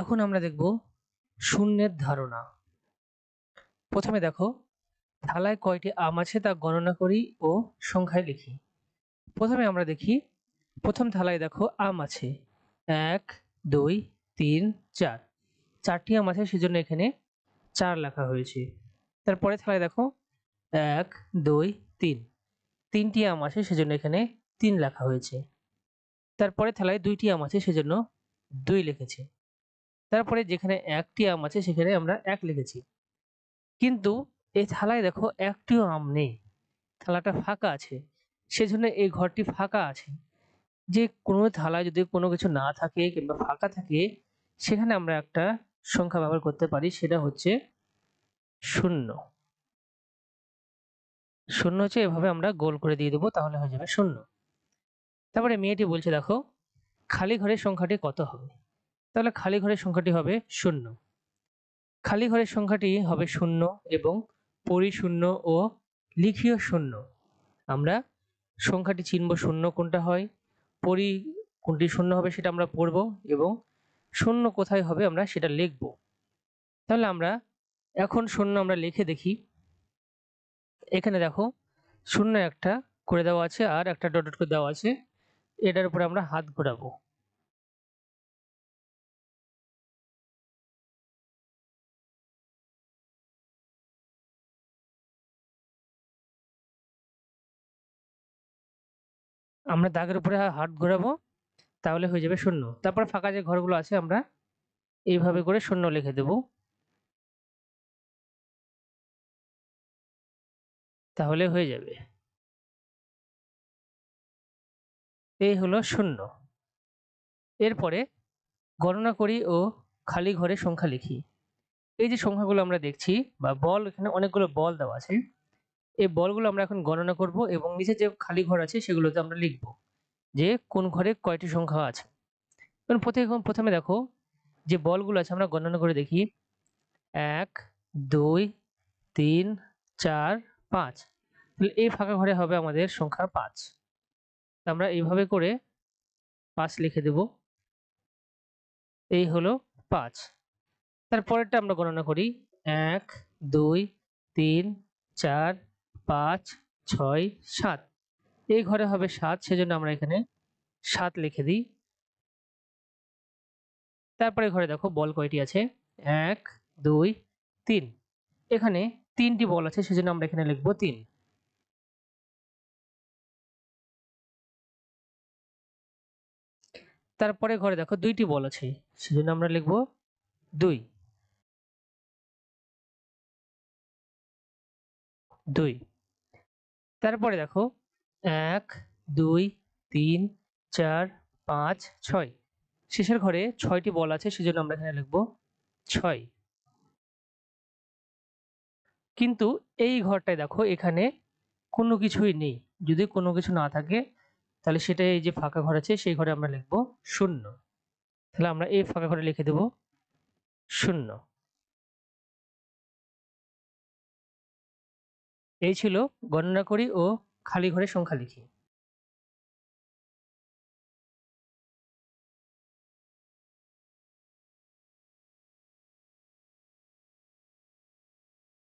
এখন আমরা দেখব শূন্যের ধারণা। প্রথমে দেখো, থালায় কয়টি আম আছে তা গণনা করি ও সংখ্যায় লিখি। প্রথমে আমরা দেখি, প্রথম থালায় দেখো আম আছে। এক, দুই, তিন, চার। চারটি আম আছে, সেজন্য এখানে চার লেখা হয়েছে। তারপরে থালায় দেখো, এক, দুই, তিন। তিনটি আম আছে, সেজন্য এখানে তিন লেখা হয়েছে। তারপরে থালায় দুইটি আম আছে, সেজন্য দুই লিখেছি। তারপরে যেখানে একটি আম আছে, সেখানে আমরা এক লিখেছি। কিন্তু এই থালায় দেখো একটিও আম নেই। থালাটা ফাঁকা আছে। সেজন্য এই ঘরটি ফাঁকা আছে। যে কোনো থালায় যদি কোনো কিছু না থাকে কিংবা ফাঁকা থাকে, সেখানে আমরা একটা সংখ্যা ব্যবহার করতে পারি, সেটা হচ্ছে শূন্য। শূন্য হচ্ছে এভাবে আমরা গোল করে দিয়ে দেবো, তাহলে হয়ে যাবে শূন্য। তারপরে মেয়েটি বলছে, দেখো, খালি ঘরের সংখ্যাটি কত হবে? তাহলে খালি ঘরের সংখ্যাটি হবে শূন্য। খালি ঘরের সংখ্যাটি হবে শূন্য এবং পরিশূন্য ও লিখিও শূন্য। আমরা সংখ্যাটি চিনব শূন্য কোনটা হয়, পরি কোনটি শূন্য হবে সেটা আমরা পড়ব এবং শূন্য কোথায় হবে আমরা সেটা লিখব। তাহলে আমরা এখন শূন্য আমরা লিখে দেখি। এখানে দেখো, শূন্য একটা করে দেওয়া আছে আর একটা ডট ডট করে দেওয়া আছে। এটার উপরে আমরা হাত ঘোরাবো। আমরা দাগের উপরে হাত ঘোরাবো, তাহলে হয়ে যাবে শূন্য। তারপর ফাঁকা যে ঘরগুলো আছে, আমরা এইভাবে করে শূন্য লিখে দেব। তাহলে হয়ে যাবে। এই হলো শূন্য। এরপরে গণনা করি ও খালি ঘরে সংখ্যা লিখি। এই যে সংখ্যাগুলো আমরা দেখছি, বা বল, এখানে অনেকগুলো বল দেওয়া আছে। এই বলগুলো আমরা এখন গণনা করব এবং নিচে যে খালি ঘর আছে সেগুলোতে আমরা লিখব যে কোন ঘরে কয়টি সংখ্যা আছে। প্রথমে প্রথমে দেখো যে বলগুলো আছে আমরা গণনা করে দেখি। এক, দুই, তিন, চার, পাঁচ। তাহলে এই ফাঁকা ঘরে হবে আমাদের সংখ্যা পাঁচ। আমরা এইভাবে করে পাঁচ লিখে দেব। এই হলো পাঁচ। তারপরেরটা আমরা গণনা করি। এক, দুই, তিন, চার পাঁচ, ছয়, সাত। এই ঘরে হবে সাত, সেজন্য আমরা এখানে সাত লিখে দিই। তারপরে ঘরে দেখো বল কয়টি আছে? এক, দুই, তিন। এখানে তিনটি বল আছে, সেজন্য আমরা এখানে লিখব তিন। তারপরে ঘরে দেখো দুইটি বল আছে, সেজন্য আমরা লিখব দুই। দুই। তারপরে দেখো, এক, দুই, তিন, চার, পাঁচ, ছয়। শেষের ঘরে ছয়টি বল আছে, সেজন্য আমরা এখানে লিখব ছয়। কিন্তু এই ঘরটায় দেখো, এখানে কোনো কিছুই নেই। যদি কোনো কিছু না থাকে, তাহলে সেটা এই যে ফাঁকা ঘর আছে, সেই ঘরে আমরা লিখব শূন্য। তাহলে আমরা এই ফাঁকা ঘরে লিখে দেব শূন্য। এই ছিল গণনা করি ও খালি ঘরে সংখ্যা লিখি।